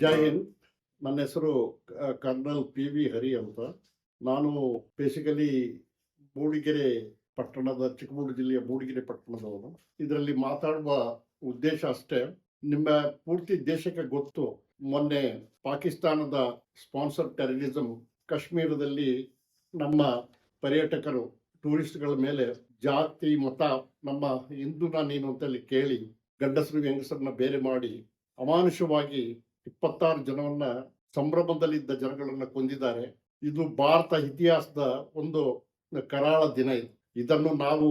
ಜೈ ಹಿಂದ್. ನನ್ನ ಹೆಸರು kernel P V ಹರಿ ಅಂತ. ನಾನು ಬೇಸಿಕಲಿ ಮೂಡಿಗೆರೆ ಪಟ್ಟಣದ, ಚಿಕ್ಕಮಗಳೂರು ಜಿಲ್ಲೆಯ ಮೂಡಿಗೆರೆ ಪಟ್ಟಣದವನು. ಇದರಲ್ಲಿ ಮಾತಾಡುವ ಉದ್ದೇಶ ಅಷ್ಟೇ. ನಿಮ್ಮ ಪೂರ್ತಿ ದೇಶಕ್ಕೆ ಗೊತ್ತು, ಮೊನ್ನೆ ಪಾಕಿಸ್ತಾನದ ಸ್ಪಾನ್ಸರ್ ಟೆರರಿಸಂ ಕಾಶ್ಮೀರದಲ್ಲಿ ನಮ್ಮ ಪರ್ಯಟಕರು, ಟೂರಿಸ್ಟ್ಗಳ ಮೇಲೆ ಜಾತಿ, ಮತ, ನಮ್ಮ ಹಿಂದೂನ ನೀನು ಅಂತಲ್ಲಿ ಕೇಳಿ, ಗಂಡಸರು, ಹೆಂಗಸರನ್ನ ಬೇರೆ ಮಾಡಿ, ಅಮಾನುಷವಾಗಿ ಇಪ್ಪತ್ತಾರು ಜನವನ್ನ ಸಂಭ್ರಮದಲ್ಲಿದ್ದ ಜನಗಳನ್ನ ಕೊಂದಿದ್ದಾರೆ. ಇದು ಭಾರತ ಇತಿಹಾಸದ ಒಂದು ಕರಾಳ ದಿನ ಇದು. ಇದನ್ನು ನಾವು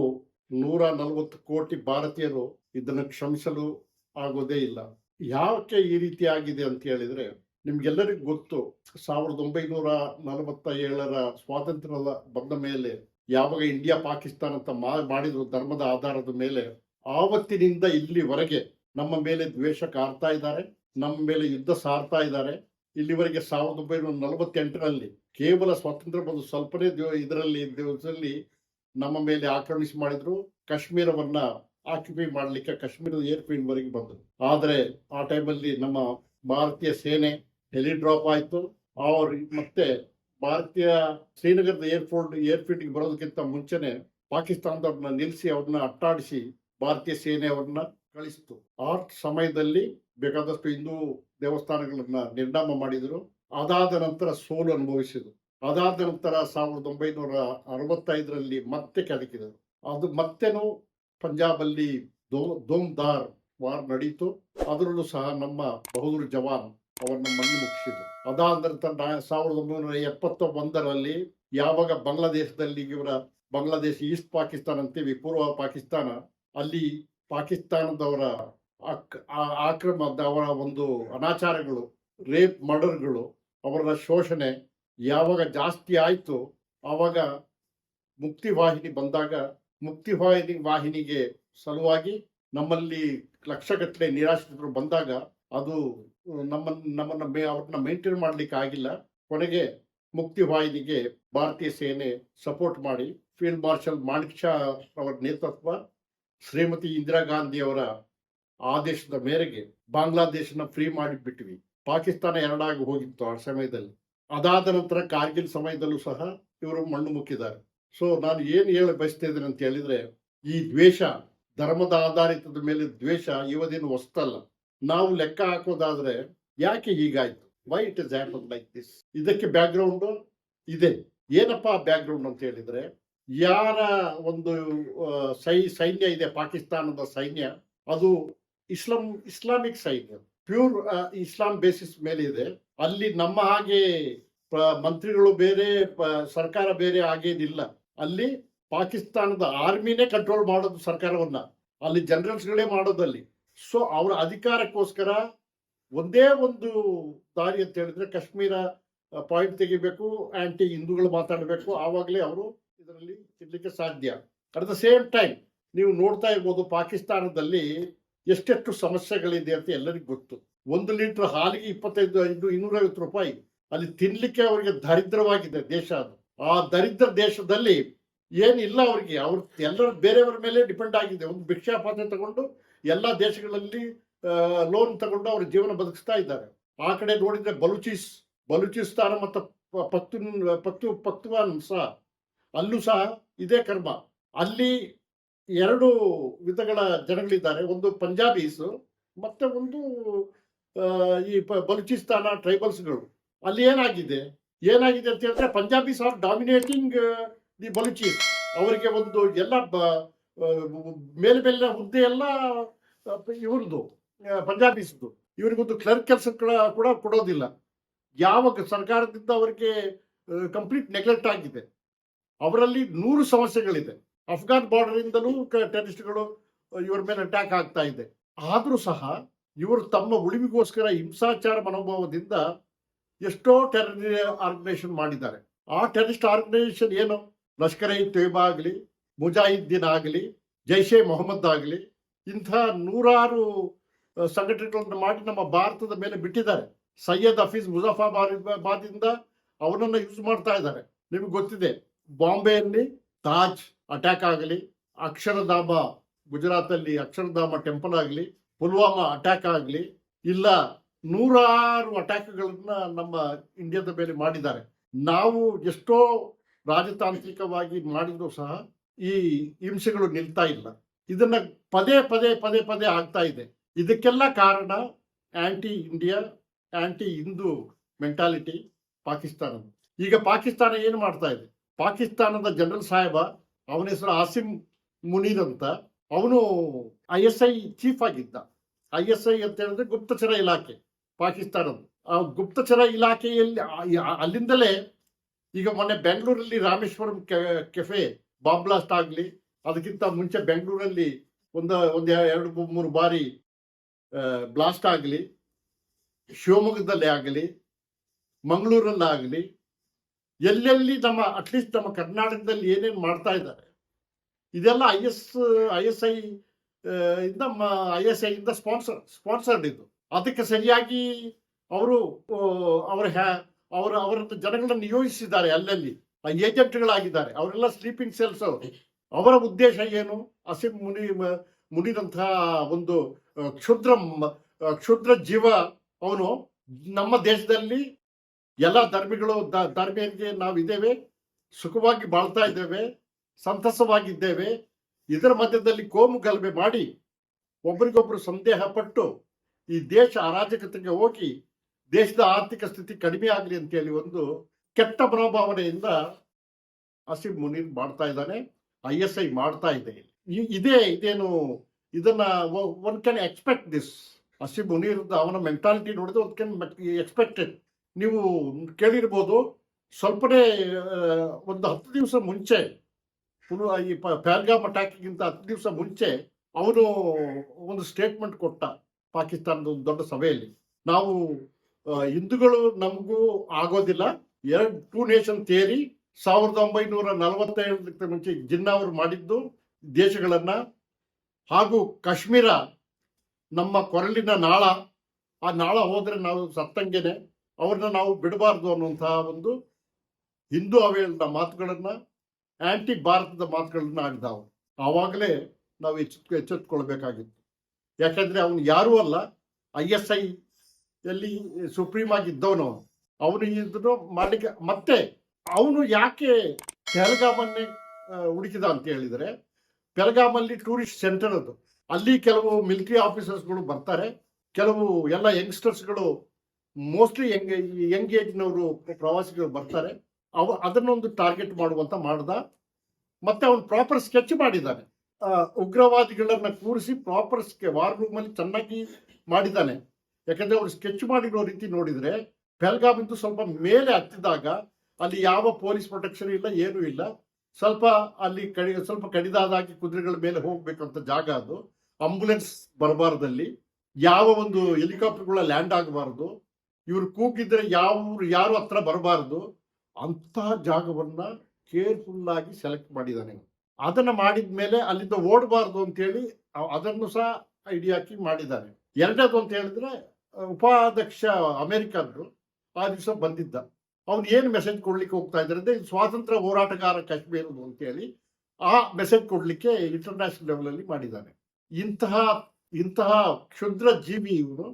ನೂರ ನಲವತ್ತು ಕೋಟಿ ಭಾರತೀಯರು ಇದನ್ನು ಕ್ಷಮಿಸಲು ಆಗೋದೇ ಇಲ್ಲ. ಯಾಕೆ ಈ ರೀತಿ ಆಗಿದೆ ಅಂತ ಹೇಳಿದ್ರೆ, ನಿಮ್ಗೆಲ್ಲರಿಗೂ ಗೊತ್ತು, ಸಾವಿರದ ಒಂಬೈನೂರ ನಲವತ್ತ ಏಳರ ಸ್ವಾತಂತ್ರ್ಯದ ಬಂದ ಮೇಲೆ ಯಾವಾಗ ಇಂಡಿಯಾ ಪಾಕಿಸ್ತಾನ ಅಂತ ಮಾಡಿದ್ರು ಧರ್ಮದ ಆಧಾರದ ಮೇಲೆ, ಆವತ್ತಿನಿಂದ ಇಲ್ಲಿವರೆಗೆ ನಮ್ಮ ಮೇಲೆ ದ್ವೇಷ ಕಾರ್ತಾ ಇದ್ದಾರೆ. ನಮ್ಮ ಮೇಲೆ ಯುದ್ಧ ಸಾರ್ತಾ ಇದ್ದಾರೆ. ಇಲ್ಲಿವರೆಗೆ ಸಾವಿರದ ಒಂಬೈನೂರ ನಲವತ್ತೆಂಟರಲ್ಲಿ ಕೇವಲ ಸ್ವಾತಂತ್ರ್ಯ ಬಂದು ಸ್ವಲ್ಪನೇ ದಿವ ಇದರಲ್ಲಿ, ದಿವಸದಲ್ಲಿ ನಮ್ಮ ಮೇಲೆ ಆಕ್ರಮಿಸಿ ಮಾಡಿದ್ರು. ಕಾಶ್ಮೀರವನ್ನ ಆಕ್ಯುಪೈ ಮಾಡಲಿಕ್ಕೆ ಕಾಶ್ಮೀರದ ಏರ್ಫೀಲ್ಡ್ ವರೆಗೆ ಬಂದರು. ಆದರೆ ಆ ಟೈಮಲ್ಲಿ ನಮ್ಮ ಭಾರತೀಯ ಸೇನೆ ಹೆಲಿ ಡ್ರಾಪ್ ಆಯಿತು. ಅವ್ರ ಮತ್ತೆ ಭಾರತೀಯ ಶ್ರೀನಗರದ ಏರ್ಪೋರ್ಟ್ ಏರ್ಫೀಲ್ಡ್ಗೆ ಬರೋದಕ್ಕಿಂತ ಮುಂಚೆನೆ ಪಾಕಿಸ್ತಾನದವ್ರನ್ನ ನಿಲ್ಲಿಸಿ ಅವ್ರನ್ನ ಅಟ್ಟಾಡಿಸಿ ಭಾರತೀಯ ಸೇನೆ ಅವ್ರನ್ನ ಕಳಿಸಿತು. ಆ ಸಮಯದಲ್ಲಿ ಬೇಕಾದಷ್ಟು ಹಿಂದೂ ದೇವಸ್ಥಾನಗಳನ್ನ ನಿರ್ನಾಮ ಮಾಡಿದರು. ಅದಾದ ನಂತರ ಸೋಲು ಅನುಭವಿಸಿದರು. ಅದಾದ ನಂತರ ಸಾವಿರದ ಒಂಬೈನೂರ ಅರವತ್ತೈದರಲ್ಲಿ ಮತ್ತೆ ಕೆದಕಿದರು. ಅದು ಮತ್ತೆನೂ ಪಂಜಾಬಲ್ಲಿ ದೋ, ದೋಮ್ದಾರ್ ವಾರ್ ನಡೀತು. ಅದರಲ್ಲೂ ಸಹ ನಮ್ಮ ಬಹದ್ದೂರ್ ಜವಾನ್ ಅವರನ್ನ ಮಣ್ಣು ಮುಗಿಸಿದ್ರು. ಅದಾದ ನಂತರ ಸಾವಿರದ ಒಂಬೈನೂರ ಎಪ್ಪತ್ತ ಒಂದರಲ್ಲಿ ಯಾವಾಗ ಬಾಂಗ್ಲಾದೇಶದಲ್ಲಿ ಇವರ, ಬಾಂಗ್ಲಾದೇಶ ಈಸ್ಟ್ ಪಾಕಿಸ್ತಾನ ಅಂತೀವಿ ಪೂರ್ವ ಪಾಕಿಸ್ತಾನ, ಅಲ್ಲಿ ಪಾಕಿಸ್ತಾನದವರ ಆಕ್- ಆ- ಆಕ್ರಮದ ಅವರ ಒಂದು ಅನಾಚಾರಗಳು, ರೇಪ್ ಮರ್ಡರ್ಗಳು, ಅವರ ಶೋಷಣೆ ಯಾವಾಗ ಜಾಸ್ತಿ ಆಯಿತು ಆವಾಗ ಮುಕ್ತಿವಾಹಿನಿ ಬಂದಾಗ ಮುಕ್ತಿ ವಾಹಿನಿ ವಾಹಿನಿಗೆ ಸಲುವಾಗಿ ನಮ್ಮಲ್ಲಿ ಲಕ್ಷಗಟ್ಟಲೆ ನಿರಾಶ್ರಿತರು ಬಂದಾಗ ಅದು ನಮ್ಮ ನಮ್ಮನ್ನು ಮೇ, ಅವ್ರನ್ನ ಮೇಂಟೈನ್ ಮಾಡಲಿಕ್ಕೆ ಆಗಿಲ್ಲ. ಕೊನೆಗೆ ಮುಕ್ತಿ ವಾಹಿನಿಗೆ ಭಾರತೀಯ ಸೇನೆ ಸಪೋರ್ಟ್ ಮಾಡಿ, ಫೀಲ್ಡ್ ಮಾರ್ಷಲ್ ಮಾಣಿಕ್ ಶಾ ಅವರ ನೇತೃತ್ವ ಶ್ರೀಮತಿ ಇಂದಿರಾ ಗಾಂಧಿ ಅವರ ಆದೇಶದ ಮೇರೆಗೆ ಬಾಂಗ್ಲಾದೇಶನ ಫ್ರೀ ಮಾಡಿಬಿಟ್ವಿ. ಪಾಕಿಸ್ತಾನ ಎರಡಾಗಿ ಹೋಗಿತ್ತು ಆ ಸಮಯದಲ್ಲಿ. ಅದಾದ ನಂತರ ಕಾರ್ಗಿಲ್ ಸಮಯದಲ್ಲೂ ಸಹ ಇವರು ಮಣ್ಣು ಮುಕ್ಕಿದ್ದಾರೆ. ಸೊ ನಾನು ಏನು ಹೇಳ ಬಯಸ್ತಾ ಇದ್ದೇನೆ ಅಂತ ಹೇಳಿದ್ರೆ, ಈ ದ್ವೇಷ, ಧರ್ಮದ ಆಧಾರಿತದ ಮೇಲೆ ದ್ವೇಷ ಇವದೇನು ಹೊಸ್ತಲ್ಲ. ನಾವು ಲೆಕ್ಕ ಹಾಕೋದಾದ್ರೆ ಯಾಕೆ ಹೀಗಾಯ್ತು? Why it is happen like this ಇದಕ್ಕೆ ಬ್ಯಾಕ್ಗ್ರೌಂಡ್ ಇದೆ. ಏನಪ್ಪಾ ಬ್ಯಾಕ್ಗ್ರೌಂಡ್ ಅಂತ ಹೇಳಿದ್ರೆ ಯಾರ ಒಂದು ಸೈ, ಸೈನ್ಯ ಇದೆ, ಪಾಕಿಸ್ತಾನದ ಸೈನ್ಯ, ಅದು ಇಸ್ಲಾಂ, ಇಸ್ಲಾಮಿಕ್ ಸೈನ್ಯ. ಪ್ಯೂರ್ ಇಸ್ಲಾಂ ಬೇಸಿಸ್ ಮೇಲೆ ಇದೆ ಅಲ್ಲಿ ನಮ್ಮ ಹಾಗೆ ಮಂತ್ರಿಗಳು ಬೇರೆ ಸರ್ಕಾರ ಬೇರೆ ಆಗೇನಿಲ್ಲ ಅಲ್ಲಿ ಪಾಕಿಸ್ತಾನದ ಆರ್ಮಿನೇ ಕಂಟ್ರೋಲ್ ಮಾಡೋದು ಸರ್ಕಾರವನ್ನ. ಅಲ್ಲಿ ಜನರಲ್ಸ್ಗಳೇ ಮಾಡೋದಲ್ಲಿ. ಸೊ, ಅವರ ಅಧಿಕಾರಕ್ಕೋಸ್ಕರ ಒಂದೇ ಒಂದು ದಾರಿ ಅಂತ ಹೇಳಿದ್ರೆ ಕಾಶ್ಮೀರ ಪಾಯಿಂಟ್ ತೆಗಿಬೇಕು ಆಂಟಿ ಹಿಂದೂಗಳು ಮಾತಾಡಬೇಕು. ಆವಾಗಲೇ ಅವರು ಇದರಲ್ಲಿ ತಿನ್ನಲಿಕ್ಕೆ ಸಾಧ್ಯ. ಅಟ್ ದ ಸೇಮ್ ಟೈಮ್ ನೀವು ನೋಡ್ತಾ ಇರ್ಬೋದು ಪಾಕಿಸ್ತಾನದಲ್ಲಿ ಎಷ್ಟೆಷ್ಟು ಸಮಸ್ಯೆಗಳಿದೆ ಅಂತ ಎಲ್ಲರಿಗೂ ಗೊತ್ತು. ಒಂದು ಲೀಟರ್ ಹಾಲಿಗೆ ಇಪ್ಪತ್ತೈದು, ಐದು, ಇನ್ನೂರೈವತ್ತು ರೂಪಾಯಿ. ಅಲ್ಲಿ ತಿನ್ಲಿಕ್ಕೆ ಅವರಿಗೆ ದರಿದ್ರವಾಗಿದೆ ದೇಶ ಅದು. ಆ ದರಿದ್ರ ದೇಶದಲ್ಲಿ ಏನಿಲ್ಲ ಅವರಿಗೆ. ಅವ್ರ ಎಲ್ಲರ ಬೇರೆಯವರ ಮೇಲೆ ಡಿಪೆಂಡ್ ಆಗಿದೆ. ಒಂದು ಭಿಕ್ಷಾಪಾತ್ರೆ ತಗೊಂಡು ಎಲ್ಲ ದೇಶಗಳಲ್ಲಿ ಲೋನ್ ತಗೊಂಡು ಅವ್ರ ಜೀವನ ಬದುಕಿಸ್ತಾ ಇದ್ದಾರೆ. ಆ ಕಡೆ ನೋಡಿದ್ರೆ ಬಲೂಚಿಸ್, ಬಲೂಚಿಸ್ತಾನ ಮತ್ತು ಪಕ್ತು ಪಕ್ತು ಪಕ್ತುವಾನ್ ಸಹ ಅಲ್ಲೂ ಸಹ ಇದೇ ಕರ್ಮ. ಅಲ್ಲಿ ಎರಡು ವಿಧಗಳ ಜನಗಳಿದ್ದಾರೆ. ಒಂದು ಪಂಜಾಬೀಸ್, ಮತ್ತೆ ಒಂದು ಈ ಬಲೂಚಿಸ್ತಾನ ಟ್ರೈಬಲ್ಸ್ಗಳು. ಅಲ್ಲಿ ಏನಾಗಿದೆ? ಏನಾಗಿದೆ ಅಂತ ಹೇಳಿದ್ರೆ Punjabis are dominating the Baluchis. ಅವರಿಗೆ ಒಂದು ಎಲ್ಲ ಮೇಲೆ ಮೇಲಿನ ಹುದ್ದೆ ಎಲ್ಲ ಇವ್ರದ್ದು ಪಂಜಾಬೀಸ್ದು. ಇವರಿಗೊಂದು ಕ್ಲರ್ಕ್ ಕೆಲಸ ಕೂಡ ಕೊಡೋದಿಲ್ಲ. ಯಾವ ಸರ್ಕಾರದಿಂದ ಅವರಿಗೆ ಕಂಪ್ಲೀಟ್ ನೆಗ್ಲೆಕ್ಟ್ ಆಗಿದೆ. ಅವರಲ್ಲಿ ನೂರು ಸಮಸ್ಯೆಗಳಿದೆ. ಅಫ್ಘಾನ್ ಬಾರ್ಡರ್ ಇಂದಲೂ ಟೆರರಿಸ್ಟ್ಗಳು ಇವರ ಮೇಲೆ ಅಟ್ಯಾಕ್ ಆಗ್ತಾ ಇದೆ. ಆದರೂ ಸಹ ಇವರು ತಮ್ಮ ಉಳಿವಿಗೋಸ್ಕರ ಹಿಂಸಾಚಾರ ಮನೋಭಾವದಿಂದ ಎಷ್ಟೋ ಟೆರರಿ ಆರ್ಗನೈಸೇಷನ್ ಮಾಡಿದ್ದಾರೆ. ಆ ಟೆರರಿಸ್ಟ್ ಆರ್ಗನೈಸೇಷನ್ ಏನು? ಲಷ್ಕರ್ ಇ ತೊಯ್ಬಾ ಆಗಲಿ, ಮುಜಾಹಿದ್ದೀನ್ ಆಗಲಿ, ಜೈಷೆ ಮೊಹಮ್ಮದ್ ಆಗಲಿ, ಇಂಥ ನೂರಾರು ಸಂಘಟನೆಗಳನ್ನು ಮಾಡಿ ನಮ್ಮ ಭಾರತದ ಮೇಲೆ ಬಿಟ್ಟಿದ್ದಾರೆ. ಸೈಯದ್ ಹಫೀಜ್ ಮುಜಾಫಾಬಾದ್ ಬಾದಿಂದ ಅವನನ್ನು ಯೂಸ್ ಮಾಡ್ತಾ ಇದ್ದಾರೆ. ನಿಮ್ಗೆ ಗೊತ್ತಿದೆ. ಬಾಂಬೆಯಲ್ಲಿ ತಾಜ್ ಅಟ್ಯಾಕ್ ಆಗಲಿ, ಅಕ್ಷರಧಾಮ ಗುಜರಾತಲ್ಲಿ ಅಕ್ಷರಧಾಮ ಟೆಂಪಲ್ ಆಗಲಿ, ಪುಲ್ವಾಮಾ ಅಟ್ಯಾಕ್ ಆಗಲಿ, ಇಲ್ಲ ನೂರಾರು ಅಟ್ಯಾಕ್ಗಳನ್ನ ನಮ್ಮ ಇಂಡಿಯಾದ ಮೇಲೆ ಮಾಡಿದ್ದಾರೆ. ನಾವು ಎಷ್ಟೋ ರಾಜತಾಂತ್ರಿಕವಾಗಿ ಮಾಡಿದ್ರು ಸಹ ಈ ಹಿಂಸೆಗಳು ನಿಲ್ತಾ ಇಲ್ಲ. ಇದನ್ನ ಪದೇ ಪದೇ ಪದೇ ಪದೇ ಆಗ್ತಾ ಇದೆ. ಇದಕ್ಕೆಲ್ಲ ಕಾರಣ anti India, anti Hindu mentality ಪಾಕಿಸ್ತಾನದ ಈಗ ಪಾಕಿಸ್ತಾನ ಏನು ಮಾಡ್ತಾ ಇದೆ? ಪಾಕಿಸ್ತಾನದ ಜನರಲ್ ಸಾಹೇಬ ಅವನ ಹೆಸರು ಆಸಿಮ್ ಮುನೀರ್ ಅಂತ. ಅವನು ಐ ಎಸ್ ಐ ಚೀಫ್ ಆಗಿದ್ದ. ಐ ಎಸ್ ಐ ಅಂತ ಹೇಳಿದ್ರೆ ಗುಪ್ತಚರ ಇಲಾಖೆ ಪಾಕಿಸ್ತಾನದ ಆ ಗುಪ್ತಚರ ಇಲಾಖೆಯಲ್ಲಿ ಅಲ್ಲಿಂದಲೇ ಈಗ ಮೊನ್ನೆ ಬೆಂಗಳೂರಲ್ಲಿ ರಾಮೇಶ್ವರಂ ಕೆಫೆ ಬಾಂಬ್ ಬ್ಲಾಸ್ಟ್ ಆಗಲಿ, ಅದಕ್ಕಿಂತ ಮುಂಚೆ ಬೆಂಗಳೂರಲ್ಲಿ ಒಂದು ಒಂದು ಎರಡು, ಮೂರು ಬಾರಿ ಬ್ಲಾಸ್ಟ್ ಆಗಲಿ, ಶಿವಮೊಗ್ಗದಲ್ಲೇ ಆಗಲಿ, ಮಂಗಳೂರಲ್ಲಾಗಲಿ ಎಲ್ಲೆಲ್ಲಿ ನಮ್ಮ ಅಟ್ಲೀಸ್ಟ್ ನಮ್ಮ ಕರ್ನಾಟಕದಲ್ಲಿ ಏನೇನು ಮಾಡ್ತಾ ಇದ್ದಾರೆ. ಇದೆಲ್ಲ I S I S I ಇಂದ ಐ ಎಸ್ ಐ ಇಂದ ಸ್ಪಾನ್ಸರ್ ಸ್ಪಾನ್ಸರ್ಡ್ ಇದು. ಅದಕ್ಕೆ ಸರಿಯಾಗಿ ಅವರು ಅವರ ಹ್ಯಾ- ಅವರು ಅವರ ಜನಗಳನ್ನ ನಿಯೋಜಿಸಿದ್ದಾರೆ ಅಲ್ಲಲ್ಲಿ. ಏಜೆಂಟ್ಗಳಾಗಿದ್ದಾರೆ. ಅವರೆಲ್ಲ ಸ್ಲೀಪಿಂಗ್ ಸೆಲ್ಸ್ ಅವರ. ಉದ್ದೇಶ ಏನು? ಅಸಿಂ ಮುನಿ ಮುನಿದಂತಹ ಒಂದು, ಕ್ಷುದ್ರ ಕ್ಷುದ್ರ ಜೀವ ಅವನು ನಮ್ಮ ದೇಶದಲ್ಲಿ ಎಲ್ಲ ಧರ್ಮಿಗಳು ಧರ್ಮೀಯರಿಗೆ ನಾವು ಇದ್ದೇವೆ, ಸುಖವಾಗಿ ಬಾಳ್ತಾ ಇದ್ದೇವೆ, ಸಂತಸವಾಗಿದ್ದೇವೆ. ಇದರ ಮಧ್ಯದಲ್ಲಿ ಕೋಮು ಗಲಭೆ ಮಾಡಿ ಒಬ್ಬರಿಗೊಬ್ಬರು ಸಂದೇಹ ಪಟ್ಟು ಈ ದೇಶ ಅರಾಜಕತೆಗೆ ಹೋಗಿ ದೇಶದ ಆರ್ಥಿಕ ಸ್ಥಿತಿ ಕಡಿಮೆ ಆಗಲಿ ಅಂತೇಳಿ ಒಂದು ಕೆಟ್ಟ ಮನೋಭಾವನೆಯಿಂದ ಅಸೀಂ ಮುನೀರ್ ಮಾಡ್ತಾ ಇದ್ದಾನೆ, ಐ ಎಸ್ ಐ ಮಾಡ್ತಾ ಇದೆ. ಇದೇ ಇದೇನು ಇದನ್ನ one can expect this Asim Munir ಅವನ ಮೆಂಟಾಲಿಟಿ ನೋಡಿದ್ರೆ ಒನ್ ಕ್ಯಾನ್ ಎಕ್ಸ್ಪೆಕ್ಟೆಡ್ ನೀವು ಕೇಳಿರ್ಬೋದು. ಸ್ವಲ್ಪನೇ ಒಂದು ಹತ್ತು ದಿವಸ ಮುಂಚೆ, ಪುನಃ ಈ ಪ್ಯಾಲ್ಗಾಮ್ ಅಟ್ಯಾಕ್ಗಿಂತ ಹತ್ತು ದಿವಸ ಮುಂಚೆ ಅವನು ಒಂದು ಸ್ಟೇಟ್ಮೆಂಟ್ ಕೊಟ್ಟ ಪಾಕಿಸ್ತಾನದ ಒಂದು ದೊಡ್ಡ ಸಭೆಯಲ್ಲಿ. ನಾವು ಹಿಂದೂಗಳು ನಮಗೂ ಆಗೋದಿಲ್ಲ. ಎರಡು ಟೂ ನೇಷನ್ ಥಿಯರಿ ಸಾವಿರದ ಒಂಬೈನೂರ ನಲವತ್ತೈದಕ್ಕೆ ಮುಂಚೆ ಜಿನ್ನಾ ಅವರು ಮಾಡಿದ್ದು ದೇಶಗಳನ್ನ. ಹಾಗೂ ಕಾಶ್ಮೀರ ನಮ್ಮ ಕೊರಳಿನ ನಾಳ. ಆ ನಾಳ ಹೋದರೆ ನಾವು ಸತ್ತಂಗೆನೆ. ಅವ್ರನ್ನ ನಾವು ಬಿಡಬಾರ್ದು ಅನ್ನುವಂತಹ ಒಂದು ಹಿಂದೂ ಅವೇಲದ ಮಾತುಗಳನ್ನ ಆಂಟಿ ಭಾರತದ ಮಾತುಗಳನ್ನ ಆಡಿದವು ಆವಾಗಲೇ ನಾವು ಎಚ್ಚೆತ್ ಎಚ್ಚೆತ್ಕೊಳ್ಬೇಕಾಗಿತ್ತು. ಯಾಕಂದ್ರೆ ಅವನು ಯಾರೂ ಅಲ್ಲ. ಐ ಎಸ್ ಐ ಎಲ್ಲಿ ಸುಪ್ರೀಂ ಆಗಿದ್ದವನು ಅವನು. ಇದನ್ನು ಮಾಡಲಿಕ್ಕೆ, ಮತ್ತೆ ಅವನು ಯಾಕೆ ಪೆಹಲ್ಗಾಮನ್ನೇ ಹುಡುಕಿದ ಅಂತ ಹೇಳಿದರೆ, ಪೆಹಲ್ಗಾಮಲ್ಲಿ ಟೂರಿಸ್ಟ್ ಸೆಂಟರ್ ಅದು. ಅಲ್ಲಿ ಕೆಲವು ಮಿಲಿಟರಿ ಆಫೀಸರ್ಸ್ಗಳು ಬರ್ತಾರೆ. ಕೆಲವು ಎಲ್ಲ ಯಂಗ್ಸ್ಟರ್ಸ್ಗಳು ಮೋಸ್ಟ್ಲಿ ಯಂಗ್ ಯಂಗ್ ಏಜ್ನವರು ಪ್ರವಾಸಿಗರು ಬರ್ತಾರೆ. ಅವ, ಅದನ್ನೊಂದು ಟಾರ್ಗೆಟ್ ಮಾಡುವಂತ ಮಾಡ್ದ. ಮತ್ತೆ ಅವನು ಪ್ರಾಪರ್ ಸ್ಕೆಚ್ ಮಾಡಿದ್ದಾನೆ. ಉಗ್ರವಾದಿಗಳನ್ನ ಕೂರಿಸಿ ಪ್ರಾಪರ್ ಸ್ಕೆ ವಾರ್ ರೂಮ್ ಅಲ್ಲಿ ಚೆನ್ನಾಗಿ ಮಾಡಿದ್ದಾನೆ. ಯಾಕಂದ್ರೆ ಅವ್ರು ಸ್ಕೆಚ್ ಮಾಡಿರೋ ರೀತಿ ನೋಡಿದ್ರೆ ಬೆಲ್ಗಾಮಿಂದು ಸ್ವಲ್ಪ ಮೇಲೆ ಹತ್ತಿದಾಗ ಅಲ್ಲಿ ಯಾವ ಪೊಲೀಸ್ ಪ್ರೊಟೆಕ್ಷನ್ ಇಲ್ಲ, ಏನೂ ಇಲ್ಲ. ಸ್ವಲ್ಪ ಅಲ್ಲಿ ಕಡಿ, ಸ್ವಲ್ಪ ಕಡಿದಾದಾಗಿ ಕುದುರೆಗಳ ಮೇಲೆ ಹೋಗ್ಬೇಕಂತ ಜಾಗ ಅದು. ಆಂಬುಲೆನ್ಸ್ ಬರಬಾರ್ದಲ್ಲಿ. ಯಾವ ಒಂದು ಹೆಲಿಕಾಪ್ಟರ್ಗಳ ಲ್ಯಾಂಡ್ ಆಗಬಾರ್ದು. ಇವ್ರು ಕೂಗಿದ್ರೆ ಯಾವ ಯಾರು ಹತ್ರ ಬರಬಾರ್ದು ಅಂತಹ ಜಾಗವನ್ನ ಕೇರ್ಫುಲ್ ಆಗಿ ಸೆಲೆಕ್ಟ್ ಮಾಡಿದ್ದಾನೆ ಅದನ್ನ ಮಾಡಿದ ಮೇಲೆ ಅಲ್ಲಿಂದ ಓಡಬಾರ್ದು ಅಂತೇಳಿ ಅದನ್ನು ಸಹ ಐಡಿಯಾ ಹಾಕಿ ಮಾಡಿದ್ದಾನೆ ಎರಡನೇದು ಅಂತ ಹೇಳಿದ್ರೆ ಉಪಾಧ್ಯಕ್ಷ ಅಮೆರಿಕದ್ದು ಆ ದಿವಸ ಬಂದಿದ್ದ. ಅವ್ನು ಏನು ಮೆಸೇಜ್ ಕೊಡ್ಲಿಕ್ಕೆ ಹೋಗ್ತಾ ಇದ್ದಾರೆ ಅಂದ್ರೆ, ಸ್ವಾತಂತ್ರ್ಯ ಹೋರಾಟಗಾರ ಕಾಶ್ಮೀರದು ಅಂತೇಳಿ ಆ ಮೆಸೇಜ್ ಕೊಡ್ಲಿಕ್ಕೆ ಇಂಟರ್ನ್ಯಾಷನಲ್ ಲೆವೆಲಲ್ಲಿ ಮಾಡಿದ್ದಾನೆ ಇಂತಹ ಇಂತಹ ಕ್ಷುದ್ರ ಜೀವಿ ಇವನು.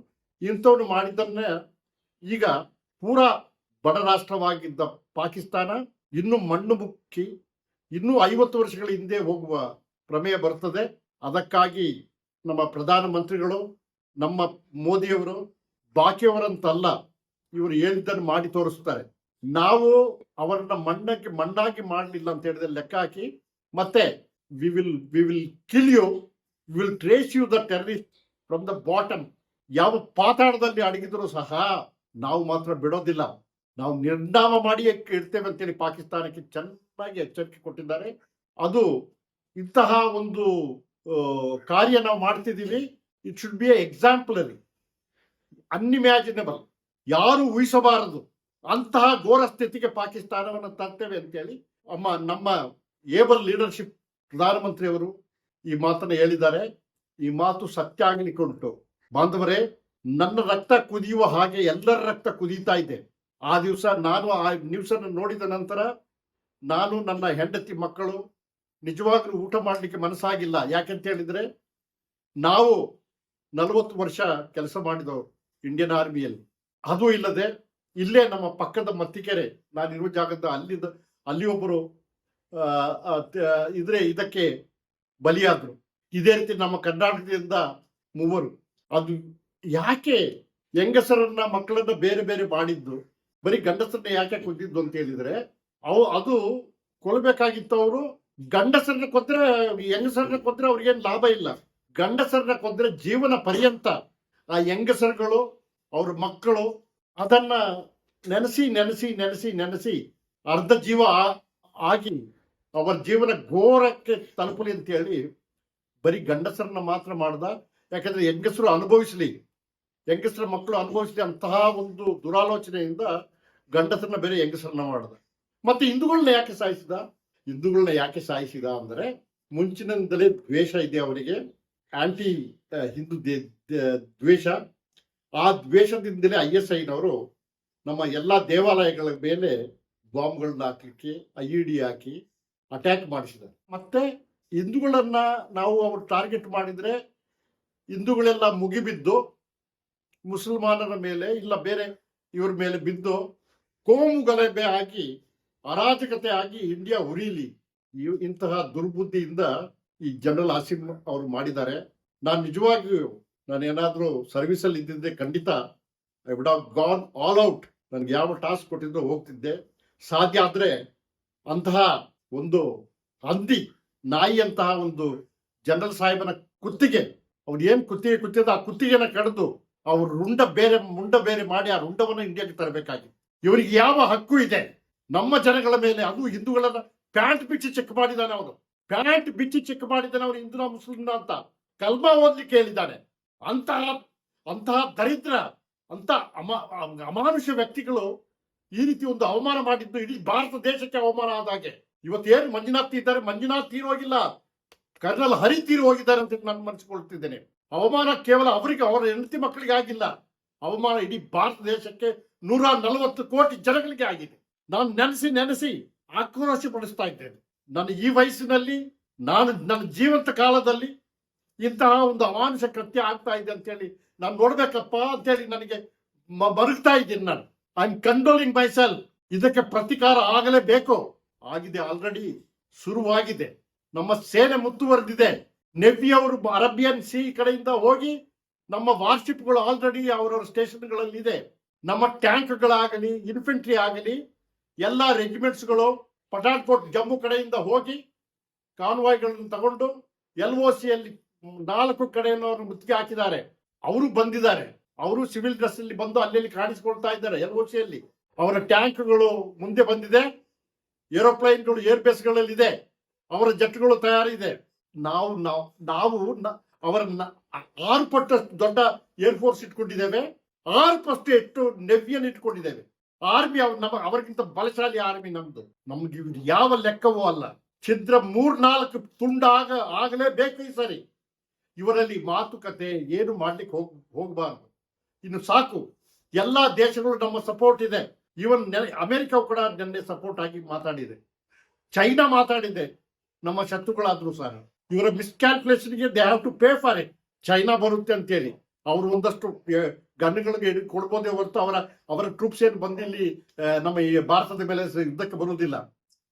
ಇಂಥವ್ನು ಮಾಡಿದ್ದನ್ನ ಈಗ ಪೂರಾ ಬಡ ರಾಷ್ಟ್ರವಾಗಿದ್ದ ಪಾಕಿಸ್ತಾನ ಇನ್ನು ಮಣ್ಣು ಮುಕ್ಕಿ ಇನ್ನೂ ಐವತ್ತು ವರ್ಷಗಳ ಹಿಂದೆ ಹೋಗುವ ಪ್ರಮೇಯ ಬರ್ತದೆ. ಅದಕ್ಕಾಗಿ ನಮ್ಮ ಪ್ರಧಾನಮಂತ್ರಿಗಳು, ನಮ್ಮ ಮೋದಿಯವರು ಬಾಕಿಯವರಂತಲ್ಲ, ಇವರು ಹೇಳಿದ್ದನ್ನು ಮಾಡಿ ತೋರಿಸ್ತಾರೆ. ನಾವು ಅವರನ್ನ ಮಣ್ಣಕ್ಕೆ ಮಣ್ಣಾಗಿ ಮಾಡಲಿಲ್ಲ ಅಂತ ಹೇಳಿದ್ರೆ ಲೆಕ್ಕ ಹಾಕಿ, ಮತ್ತೆ we will we will kill you will trace you the terrorist from the bottom ಯಾವ ಪಾತಾಳದಲ್ಲಿ ಅಡಗಿದ್ರು ಸಹ ನಾವು ಮಾತ್ರ ಬಿಡೋದಿಲ್ಲ. ನಾವು ನಿರ್ನಾಮ ಮಾಡಿ ಇಡ್ತೇವೆ ಅಂತೇಳಿ ಪಾಕಿಸ್ತಾನಕ್ಕೆ ಚೆನ್ನಾಗಿ ಎಚ್ಚರಿಕೆ ಕೊಟ್ಟಿದ್ದಾರೆ. ಅದು ಇಂತಹ ಒಂದು ಕಾರ್ಯ ನಾವು ಮಾಡ್ತಿದ್ದೀವಿ. It should be a exemplary unimaginable ಯಾರು ಊಹಿಸಬಾರದು. ಅಂತಹ ಘೋರ ಸ್ಥಿತಿಗೆ ಪಾಕಿಸ್ತಾನವನ್ನು ತರ್ತೇವೆ ಅಂತೇಳಿ ಅಮ್ಮ, ನಮ್ಮ ಏಬಲ್ ಲೀಡರ್ಶಿಪ್ ಪ್ರಧಾನಮಂತ್ರಿಯವರು ಈ ಮಾತನ್ನು ಹೇಳಿದ್ದಾರೆ. ಈ ಮಾತು ಸತ್ಯ ಆಗಲಿಕ್ಕೆ ಉಂಟು ಬಾಂಧವರೇ ನನ್ನ ರಕ್ತ ಕುದಿಯುವ ಹಾಗೆ ಎಲ್ಲರ ರಕ್ತ ಕುದೀತಾ ಇದೆ. ಆ ದಿವಸ ನಾನು ಆ ನ್ಯೂಸ್ ಅನ್ನು ನೋಡಿದ ನಂತರ ನಾನು ನನ್ನ ಹೆಂಡತಿ ಮಕ್ಕಳು ನಿಜವಾಗ್ಲೂ ಊಟ ಮಾಡಲಿಕ್ಕೆ ಮನಸ್ಸಾಗಿಲ್ಲ. ಯಾಕಂತ ಹೇಳಿದ್ರೆ ನಾವು ನಲವತ್ತು ವರ್ಷ ಕೆಲಸ ಮಾಡಿದವರು ಇಂಡಿಯನ್ ಆರ್ಮಿಯಲ್ಲಿ. ಅದು ಇಲ್ಲದೆ ಇಲ್ಲೇ ನಮ್ಮ ಪಕ್ಕದ ಮತ್ತಿಕೆರೆ ನಾನಿರುವ ಜಾಗದ ಅಲ್ಲಿಂದ ಅಲ್ಲಿ ಒಬ್ಬರು ಇದ್ರೆ ಇದಕ್ಕೆ ಬಲಿಯಾದ್ರು. ಇದೇ ರೀತಿ ನಮ್ಮ ಕರ್ನಾಟಕದಿಂದ ಮೂವರು. ಅದು ಯಾಕೆ ಹೆಂಗಸರನ್ನ ಮಕ್ಕಳನ್ನ ಬೇರೆ ಬೇರೆ ಮಾಡಿದ್ದು? ಬರೀ ಗಂಡಸರನ್ನ ಯಾಕೆ ಕೊಂದಿದ್ದು ಅಂತ ಹೇಳಿದ್ರೆ, ಅವು ಅದು ಕೊಲ್ಬೇಕಾಗಿತ್ತವರು, ಗಂಡಸರನ್ನ ಕೊಂದ್ರೆ, ಹೆಂಗಸರನ್ನ ಕೊಂದ್ರೆ ಅವ್ರಿಗೇನು ಲಾಭ ಇಲ್ಲ. ಗಂಡಸರನ್ನ ಕೊಂದ್ರೆ ಜೀವನ ಪರ್ಯಂತ ಆ ಹೆಂಗಸರುಗಳು, ಅವ್ರ ಮಕ್ಕಳು ಅದನ್ನ ನೆನೆಸಿ ನೆನೆಸಿ ನೆನೆಸಿ ನೆನೆಸಿ ಅರ್ಧ ಜೀವ ಆಗಿ ಅವರ ಜೀವನ ಘೋರಕ್ಕೆ ತಲುಪಲಿ ಅಂತ ಹೇಳಿ ಬರೀ ಗಂಡಸರನ್ನ ಮಾತ್ರ ಮಾಡ್ದ. ಯಾಕಂದ್ರೆ ಹೆಂಗಸರು ಅನುಭವಿಸ್ಲಿ. ಹೆಂಗಸರ ಮಕ್ಕಳು ಅನುಭವಿಸಿದ ಅಂತಹ ಒಂದು ದುರಾಲೋಚನೆಯಿಂದ ಗಂಡಸರನ್ನ ಬೇರೆ ಹೆಂಗಸರನ್ನ ಮಾಡಿದ. ಮತ್ತೆ ಹಿಂದೂಗಳನ್ನ ಯಾಕೆ ಸಾಯಿಸಿದ? ಹಿಂದೂಗಳನ್ನ ಯಾಕೆ ಸಾಯಿಸಿದ ಅಂದ್ರೆ ಮುಂಚಿನಿಂದಲೇ ದ್ವೇಷ ಇದೆ ಅವರಿಗೆ. ಆಂಟಿ ಹಿಂದೂ ದ್ವೇಷ. ಆ ದ್ವೇಷದಿಂದಲೇ ಐ ಎಸ್ ಐನವರು ನಮ್ಮ ಎಲ್ಲಾ ದೇವಾಲಯಗಳ ಮೇಲೆ ಬಾಂಬ್ಗಳನ್ನ ಹಾಕಲಿಕ್ಕೆ ಐ ಇ ಡಿ ಹಾಕಿ ಅಟ್ಯಾಕ್ ಮಾಡಿಸಿದ್ದಾರೆ. ಮತ್ತೆ ಹಿಂದೂಗಳನ್ನ ನಾವು ಅವ್ರು ಟಾರ್ಗೆಟ್ ಮಾಡಿದ್ರೆ ಹಿಂದೂಗಳೆಲ್ಲ ಮುಗಿಬಿದ್ದು ಮುಸಲ್ಮಾನರ ಮೇಲೆ ಇಲ್ಲ, ಬೇರೆ ಇವ್ರ ಮೇಲೆ ಬಿದ್ದು ಕೋಮು ಗಲಭೆ ಆಗಿ, ಅರಾಜಕತೆ ಆಗಿ ಇಂಡಿಯಾ ಉರಿಲಿ. ಇಂತಹ ದುರ್ಬುದ್ಧಿಯಿಂದ ಈ ಜನರಲ್ ಆಸಿಮ್ ಅವರು ಮಾಡಿದ್ದಾರೆ. ನಾನು ನಿಜವಾಗಿಯೂ ನಾನು ಏನಾದರೂ ಸರ್ವಿಸಲ್ಲಿ ಇದ್ದಿದ್ದೆ ಖಂಡಿತ I would have gone all out ನನಗೆ ಯಾವ ಟಾಸ್ಕ್ ಕೊಟ್ಟಿದ್ರು ಹೋಗ್ತಿದ್ದೆ. ಸಾಧ್ಯ ಆದ್ರೆ ಅಂತಹ ಒಂದು ಹಂದಿ ನಾಯಿಯಂತಹ ಒಂದು ಜನರಲ್ ಸಾಹೇಬನ ಕುತ್ತಿಗೆ, ಅವ್ರು ಏನ್ ಕುತ್ತಿಗೆ ಕುತ್ತಿದ ಆ ಕುತ್ತಿಗೆನ ಕಡಿದು ಅವ್ರ ರುಂಡ ಬೇರೆ, ಮುಂಡ ಬೇರೆ ಮಾಡಿ ಆ ರುಂಡವನ್ನು ಇಂಡಿಯಾಗೆ ತರಬೇಕಾಗಿ. ಇವರಿಗೆ ಯಾವ ಹಕ್ಕು ಇದೆ? ನಮ್ಮ ಜನಗಳ ಮೇಲೆ, ಅದು ಹಿಂದೂಗಳನ್ನ ಪ್ಯಾಂಟ್ ಬಿಚ್ಚಿ ಚೆಕ್ ಮಾಡಿದಾನೆ ಅವನು. ಪ್ಯಾಂಟ್ ಬಿಚ್ಚಿ ಚೆಕ್ ಮಾಡಿದ್ದಾನೆ ಅವನು ಹಿಂದೂನ ಮುಸ್ಲಿಮ್ನ ಅಂತ. ಕಲ್ಮ ಓದ್ಲಿಕ್ಕೆ ಹೇಳಿದ್ದಾನೆ. ಅಂತಹ ಅಂತಹ ದರಿದ್ರ ಅಂತ ಅಮ, ಅಮಾನುಷ ವ್ಯಕ್ತಿಗಳು ಈ ರೀತಿ ಒಂದು ಅವಮಾನ ಮಾಡಿದ್ದು ಇಡೀ ಭಾರತ ದೇಶಕ್ಕೆ ಅವಮಾನ ಆದ ಹಾಗೆ. ಇವತ್ತೇನು ಮಂಜುನಾಥ್ ಇದ್ದಾರೆ? ಮಂಜುನಾಥ್ ತೀರ್ ಹೋಗಿಲ್ಲ. ಕರ್ನಲ್ ಹರಿ ತೀರ್ ಹೋಗಿದ್ದಾರೆ ಅಂತ ನಾನು ಮನಸ್ಕೊಳ್ತಿದ್ದೇನೆ. ಅವಮಾನ ಕೇವಲ ಅವರಿಗೆ, ಅವರ ಹೆಂಡತಿ ಮಕ್ಕಳಿಗೆ ಆಗಿಲ್ಲ. ಅವಮಾನ ಇಡೀ ಭಾರತ ದೇಶಕ್ಕೆ ನೂರ ನಲವತ್ತು ಕೋಟಿ ಜನಗಳಿಗೆ ಆಗಿದೆ. ನಾನು ನೆನೆಸಿ ನೆನೆಸಿ ಆಕ್ರೋಶ ಪಡಿಸ್ತಾ ಇದ್ದೇನೆ. ನನ್ನ ಈ ವಯಸ್ಸಿನಲ್ಲಿ, ನಾನು ನನ್ನ ಜೀವಂತ ಕಾಲದಲ್ಲಿ ಇಂತಹ ಒಂದು ಅಮಾನುಷ ಕೃತ್ಯ ಆಗ್ತಾ ಇದೆ ಅಂತೇಳಿ ನಾನು ನೋಡ್ಬೇಕಪ್ಪ ಅಂತೇಳಿ ನನಗೆ ಮರುಗ್ತಾ ಇದ್ದೀನಿ ನಾನು. I am controlling my cell ಇದಕ್ಕೆ ಪ್ರತಿಕಾರ ಆಗಲೇಬೇಕು. ಆಗಿದೆ ಆಲ್ರೆಡಿ ಶುರುವಾಗಿದೆ. ನಮ್ಮ ಸೇನೆ ಮುತ್ತುವರೆದಿದೆ ನೆವಿ ಅವರು ಅರಬಿಯನ್ ಸಿ ಕಡೆಯಿಂದ ಹೋಗಿ ನಮ್ಮ ವಾರ್ಶಿಪ್ಗಳು ಆಲ್ರೆಡಿ ಅವರವ್ರ ಸ್ಟೇಷನ್ಗಳಲ್ಲಿ ಇದೆ ನಮ್ಮ ಟ್ಯಾಂಕ್ಗಳಾಗಲಿ ಇನ್ಫೆಂಟ್ರಿ ಆಗಲಿ, ಎಲ್ಲ ರೆಜಿಮೆಂಟ್ಸ್ಗಳು ಪಠಾಣ್ಕೋಟ್ ಜಮ್ಮು ಕಡೆಯಿಂದ ಹೋಗಿ ಕಾನ್ವಾಯ್ಗಳನ್ನು ತಗೊಂಡು ಎಲ್ ಒ ಸಿಯಲ್ಲಿ ನಾಲ್ಕು ಕಡೆಯನ್ನು ಮುತ್ತಿಗೆ ಹಾಕಿದ್ದಾರೆ. ಅವರು ಬಂದಿದ್ದಾರೆ. ಅವರು ಸಿವಿಲ್ ಡ್ರೆಸ್ ಅಲ್ಲಿ ಬಂದು ಅಲ್ಲಿ ಕಾಣಿಸಿಕೊಳ್ತಾ ಇದ್ದಾರೆ ಎಲ್ ಒ ಸಿಯಲ್ಲಿ ಅವರ ಟ್ಯಾಂಕ್ಗಳು ಮುಂದೆ ಬಂದಿದೆ. ಏರೋಪ್ಲೈನ್ಗಳು, ಏರ್ ಬೇಸ್ಗಳಲ್ಲಿ ಇದೆ ಅವರ ಜೆಟ್ಗಳು ತಯಾರಿದೆ. ನಾವು ನಾವು ನಾವು ನ- ಅವರ ನ- ಆರು ಪಟ್ಟು ದೊಡ್ಡ ಏರ್ಫೋರ್ಸ್ ಇಟ್ಕೊಂಡಿದ್ದೇವೆ. ಆರು ಪಟ್ಟು ಎಷ್ಟು ನೆವಿಯನ್ನು ಇಟ್ಕೊಂಡಿದ್ದೇವೆ. ಆರ್ಮಿ ನಮ್ಮ ಅವರಿಗಿಂತ ಬಲಶಾಲಿ ಆರ್ಮಿ ನಮ್ದು. ನಮ್ಗೆ ಯಾವ ಲೆಕ್ಕವೂ ಅಲ್ಲ. ಛಿದ್ರ ಮೂರ್ನಾಲ್ಕು ತುಂಡಾಗ ಆಗಲೇಬೇಕು ಈ ಸರಿ. ಇವರಲ್ಲಿ ಮಾತುಕತೆ ಏನು ಮಾಡ್ಲಿಕ್ಕೆ ಹೋಗ್ ಹೋಗಬಾರ್ದು. ಇನ್ನು ಸಾಕು. ಎಲ್ಲಾ ದೇಶಗಳು ನಮ್ಮ ಸಪೋರ್ಟ್ ಇದೆ. ಇವನ್ ಅಮೆರಿಕ ಕೂಡ ನಿನ್ನೆ ಸಪೋರ್ಟ್ ಆಗಿ ಮಾತಾಡಿದೆ. ಚೈನಾ ಮಾತಾಡಿದೆ. ನಮ್ಮ ಶತ್ರುಗಳಾದ್ರೂ ಸಹ. ಇವರ ಮಿಸ್ಕ್ಯಾಲ್ಕುಲೇಷನ್ಗೆ they have to pay for it China ಬರುತ್ತೆ ಅಂತೇಳಿ. ಅವರು ಒಂದಷ್ಟು ಗನ್ಗಳಿಗೆ ಕೊಡ್ಬೋದೇ ಹೊರತು ಅವರ ಅವರ ಟ್ರೂಪ್ಸ್ ಏನು ಬಂದಿಲ್ಲಿ ನಮ್ಮ ಈ ಭಾರತದ ಮೇಲೆ ಯುದ್ಧಕ್ಕೆ ಬರುವುದಿಲ್ಲ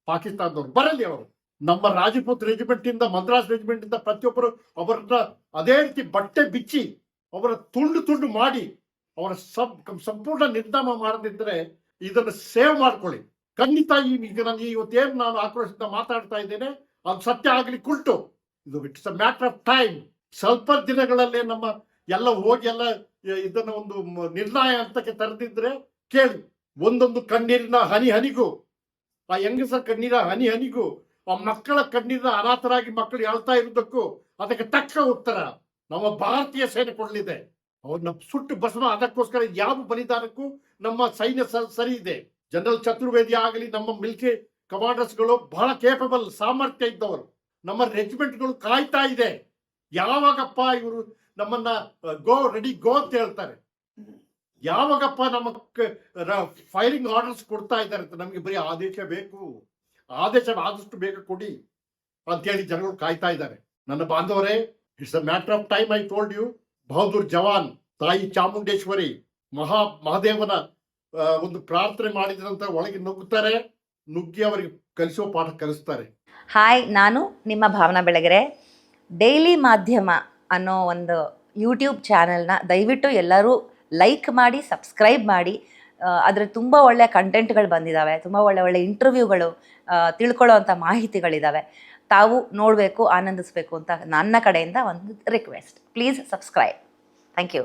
ಪಾಕಿಸ್ತಾನದವರು ಬರಲಿ ಅವರು. ನಮ್ಮ ರಾಜಪೂತ್ ರೆಜಿಮೆಂಟ್ ಇಂದ, ಮದ್ರಾಸ್ ರೆಜಿಮೆಂಟ್ ಇಂದ ಪ್ರತಿಯೊಬ್ಬರು ಅವರನ್ನ ಅದೇ ರೀತಿ ಬಟ್ಟೆ ಬಿಚ್ಚಿ, ಅವರ ತುಂಡು ತುಂಡು ಮಾಡಿ, ಅವರ ಸಬ್ ಸಂಪೂರ್ಣ ನಿರ್ಧಾಮ ಮಾಡದಿದ್ರೆ ಇದನ್ನು ಸೇವ್ ಮಾಡ್ಕೊಳ್ಳಿ. ಖಂಡಿತ ಈಗ ನಾನು ಇವತ್ತೇನು ನಾನು ಆಕ್ರೋಶದಿಂದ ಮಾತಾಡ್ತಾ ಇದ್ದೇನೆ, ಅದು ಸತ್ಯ ಆಗ್ಲಿ ಕುಲ್ಟು ಇದು it's a matter of time. ಸ್ವಲ್ಪ ದಿನಗಳಲ್ಲೇ ನಮ್ಮ ಎಲ್ಲ ಹೋಗಿ ಎಲ್ಲ ಇದನ್ನ ಒಂದು ನಿರ್ಣಯ ಹಂತಕ್ಕೆ ತರೆದಿದ್ರೆ ಕೇಳಿ. ಒಂದೊಂದು ಕಣ್ಣೀರಿನ ಹನಿ ಹನಿಗೂ, ಆ ಹೆಂಗಸರ ಕಣ್ಣೀರ ಹನಿ ಹನಿಗೂ, ಆ ಮಕ್ಕಳ ಕಣ್ಣೀರಿನ ಅನಾಥರಾಗಿ ಮಕ್ಕಳು ಹೇಳ್ತಾ ಇರೋದಕ್ಕೂ ಅದಕ್ಕೆ ತಕ್ಕ ಉತ್ತರ ನಮ್ಮ ಭಾರತೀಯ ಸೇನೆ ಕೊಡಲಿದೆ. ಅವ್ರನ್ನ ಸುಟ್ಟು ಭಸ್ಮ ಅದಕ್ಕೋಸ್ಕರ ಯಾವ ಬಲಿದಾನಕ್ಕೂ ನಮ್ಮ ಸೈನ್ಯ ಸರಿ ಇದೆ. ಜನರಲ್ ಚತುರ್ವೇದಿ ಆಗಲಿ ನಮ್ಮ ಮಿಲಿಟರಿ ಕಮಾಂಡರ್ಸ್ಗಳು ಬಹಳ ಕೇಪಬಲ್ ಸಾಮರ್ಥ್ಯ ಇದ್ದವರು. ನಮ್ಮ ರೆಜಿಮೆಂಟ್ಗಳು ಕಾಯ್ತಾ ಇದೆ. ಯಾವಾಗಪ್ಪ ಇವರು ನಮ್ಮನ್ನ ಗೋ ರೆಡಿ ಗೋ ಅಂತ ಹೇಳ್ತಾರೆ. ಯಾವಾಗಪ್ಪ ನಮ್ಮ ಫೈರಿಂಗ್ ಆರ್ಡರ್ಸ್ ಕೊಡ್ತಾ ಇದ್ದಾರೆ ಅಂತ ನಮಗೆ ಬರೀ ಆದೇಶ ಬೇಕು. ಆದೇಶ ಆದಷ್ಟು ಬೇಗ ಕೊಡಿ ಅಂತೇಳಿ ಜನಗಳು ಕಾಯ್ತಾ ಇದ್ದಾರೆ. ನನ್ನ ಬಾಂಧವರೇ it's a matter of time I told you Bahadur ಜವಾನ್, ತಾಯಿ ಚಾಮುಂಡೇಶ್ವರಿ, ಮಹಾ, ಮಹಾದೇವನ ಒಂದು ಪ್ರಾರ್ಥನೆ ಮಾಡಿದ ನಂತರ ಒಳಗೆ ನುಗ್ಗುತ್ತಾರೆ. ನುಗ್ಗಿ ಅವರಿಗೆ ಕಲಿಸೋ ಪಾಠ ಕಲಿಸ್ತಾರೆ. ಹಾಯ್, ನಾನು ನಿಮ್ಮ ಭಾವನಾ ಬೆಳಗೆರೆ. ಡೈಲಿ ಮಾಧ್ಯಮ ಅನ್ನೋ ಒಂದು ಯೂಟ್ಯೂಬ್ ಚಾನೆಲ್ನ ದಯವಿಟ್ಟು ಎಲ್ಲರೂ ಲೈಕ್ ಮಾಡಿ ಸಬ್ಸ್ಕ್ರೈಬ್ ಮಾಡಿ. ಅದರ ತುಂಬ ಒಳ್ಳೆಯ ಕಂಟೆಂಟ್ಗಳು ಬಂದಿದ್ದಾವೆ ತುಂಬ ಒಳ್ಳೆ ಒಳ್ಳೆ ಇಂಟರ್ವ್ಯೂಗಳು ತಿಳ್ಕೊಳ್ಳೋ ಅಂಥ ಮಾಹಿತಿಗಳಿದ್ದಾವೆ ತಾವು ನೋಡಬೇಕು, ಆನಂದಿಸಬೇಕು ಅಂತ ನನ್ನ ಕಡೆಯಿಂದ ಒಂದು request please subscribe thank you